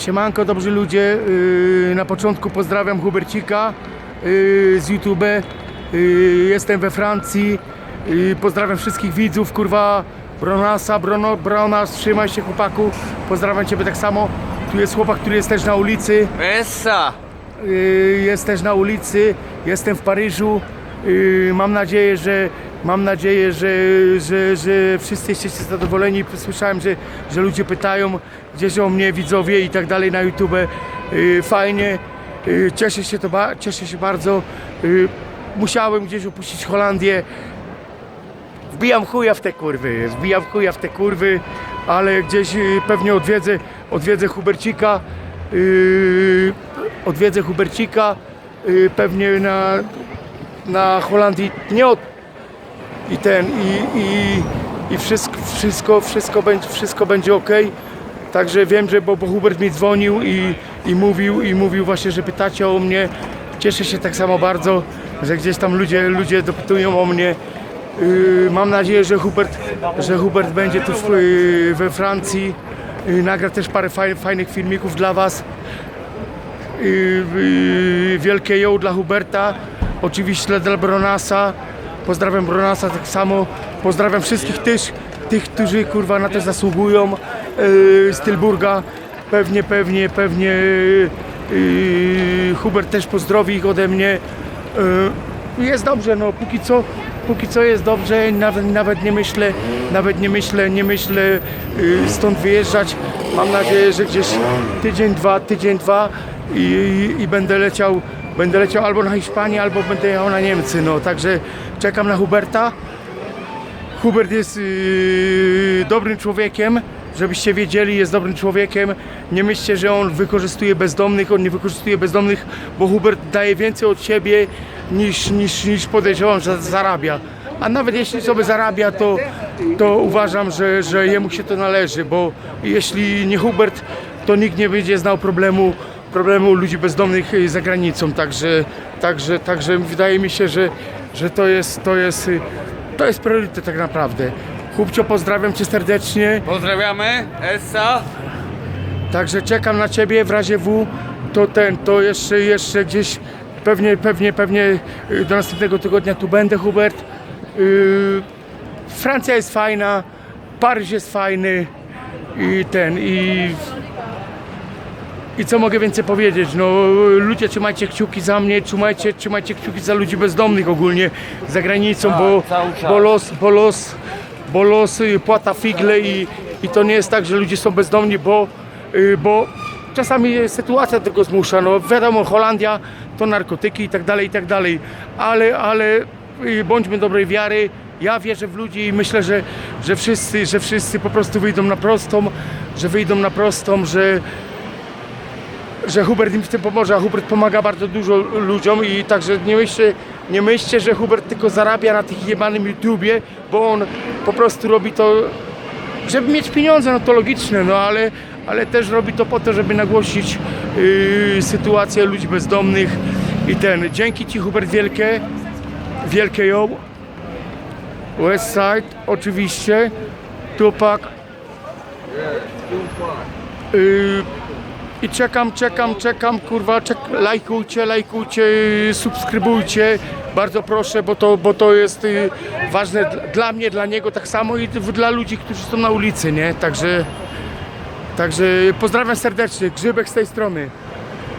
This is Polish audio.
Siemanko, dobrzy ludzie. Yy, na początku pozdrawiam Hubercika yy, z YouTube. Yy, jestem we Francji. Pozdrawiam wszystkich widzów, kurwa. Bronasa, Brono, Bronas, trzymaj się chłopaku. Pozdrawiam Ciebie tak samo. Tu jest chłopak, który jest też na ulicy. Essa! Jest też na ulicy, jestem w Paryżu. Mam nadzieję, że mam nadzieję, że, że, że wszyscy jesteście zadowoleni. Słyszałem, że, że ludzie pytają gdzieś o mnie widzowie i tak dalej na YouTube. Yy, fajnie. Yy, cieszę się to cieszę się bardzo. Yy, musiałem gdzieś opuścić Holandię. Wbijam chuja w te kurwy, wbijam chuja w te kurwy, ale gdzieś y, pewnie odwiedzę, odwiedzę Hubercika, odwiedzę Hubercika, pewnie na, na Holandii nie od, i ten, i, i, i wszystko, wszystko, wszystko, będzie, wszystko będzie ok. Także wiem, że bo, bo Hubert mi dzwonił i, i mówił, i mówił właśnie, że pytacie o mnie. Cieszę się tak samo bardzo, że gdzieś tam ludzie, ludzie dopytują o mnie. Yy, mam nadzieję, że Hubert, że Hubert będzie tu w, yy, we Francji. Yy, nagra też parę faj, fajnych filmików dla Was. Yy, yy, wielkie ją dla Huberta, oczywiście dla Bronasa. Pozdrawiam Bronasa tak samo. Pozdrawiam wszystkich też, tych, którzy kurwa na to zasługują. Yy, z Tylburga. Pewnie, pewnie, pewnie yy, Hubert też pozdrowi ich ode mnie. Yy, jest dobrze, no póki co, póki co jest dobrze, nawet, nawet nie myślę, nawet nie myślę, nie myślę yy, stąd wyjeżdżać. Mam nadzieję, że gdzieś tydzień, dwa, tydzień, dwa i, i, i będę leciał, będę leciał albo na Hiszpanię, albo będę jechał na Niemcy, no także czekam na Huberta. Hubert jest yy, dobrym człowiekiem, żebyście wiedzieli, jest dobrym człowiekiem. Nie myślcie, że on wykorzystuje bezdomnych, on nie wykorzystuje bezdomnych, bo Hubert daje więcej od siebie niż, niż, niż podejrzewam, że zarabia. A nawet jeśli sobie zarabia, to, to uważam, że, że jemu się to należy, bo jeśli nie Hubert, to nikt nie będzie znał problemu, problemu ludzi bezdomnych yy, za granicą. Także, także, także wydaje mi się, że, że to jest, to jest yy, to jest priorytet tak naprawdę. Chłopcio, pozdrawiam Cię serdecznie. Pozdrawiamy, Essa! Także czekam na Ciebie w razie W. To ten, to jeszcze, jeszcze gdzieś pewnie, pewnie, pewnie y, do następnego tygodnia tu będę, Hubert. Yy, Francja jest fajna, Paryż jest fajny i ten, i i co mogę więcej powiedzieć? No, ludzie trzymajcie kciuki za mnie, trzymajcie, trzymajcie kciuki za ludzi bezdomnych ogólnie za granicą, bo, cały czas. bo los, bo los, bo los y, płata figle i, i to nie jest tak, że ludzie są bezdomni, bo, y, bo czasami sytuacja tego zmusza. No wiadomo, Holandia to narkotyki i tak dalej, i tak dalej, ale, ale y, bądźmy dobrej wiary. Ja wierzę w ludzi i myślę, że, że, wszyscy, że wszyscy po prostu wyjdą na prostą, że wyjdą na prostą, że, że Hubert im w tym pomoże, a Hubert pomaga bardzo dużo ludziom i także nie myślcie, nie myślcie, że Hubert tylko zarabia na tych jebanym YouTubie, bo on po prostu robi to, żeby mieć pieniądze, no to logiczne, no ale, ale też robi to po to, żeby nagłosić yy, sytuację ludzi bezdomnych i ten. Dzięki Ci Hubert wielkie, wielkie ją. Westside oczywiście, Tupac. Yy, i czekam, czekam, czekam, kurwa, czek, lajkujcie, lajkujcie, subskrybujcie, bardzo proszę, bo to, bo to jest y, ważne dla, mnie, dla niego tak samo i dla ludzi, którzy są na ulicy, nie? Także, także pozdrawiam serdecznie, Grzybek z tej strony.